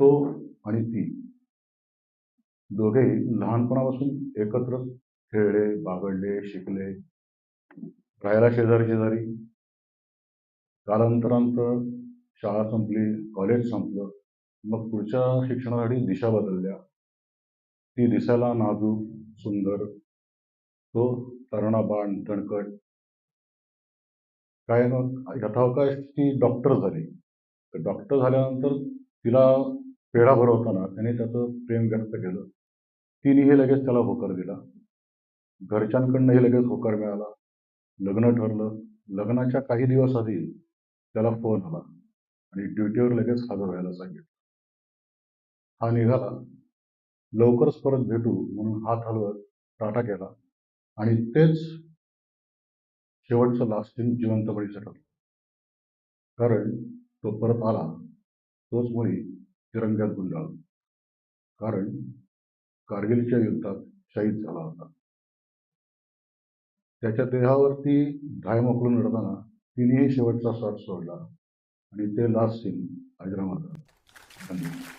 तो आणि ती. दोघे लहानपणापासून एकत्र खेळले बागडले शिकले. राहायला शेजारी शेजारी. कालांतरांत शाळा संपली कॉलेज संपलं. मग पुढच्या शिक्षणासाठी दिशा बदलल्या. ती दिसायला नाजूक सुंदर. तो तरुणा बाण तणकट काय मग यथावकाश ती डॉक्टर झाली. तर डॉक्टर झाल्यानंतर तिला पेढा भरवताना त्याने त्याचं प्रेम व्यक्त केलं. तिनेही लगेच त्याला होकार दिला. घरच्यांकडनंही लगेच होकार मिळाला. लग्न ठरलं. लग्नाच्या काही दिवस आधी त्याला फोन आला आणि ड्युटीवर लगेच हजर व्हायला सांगितलं. हा निघाला. लवकरच परत भेटू म्हणून हात हलवत टाटा केला आणि तेच शेवटचं लास्टिंग सीन जिवंतपणीचं ठरलं कारण तो परत आला. तोच मुळी तिरंग्यात गुंडाळला कारण कारगिलच्या युद्धात शहीद झाला होता. त्याच्या देहावरती धाय मोकळून लढताना तिनेही शेवटचा श्वास सोडला आणि ते लास्ट सीन अजरामर धन्यवाद.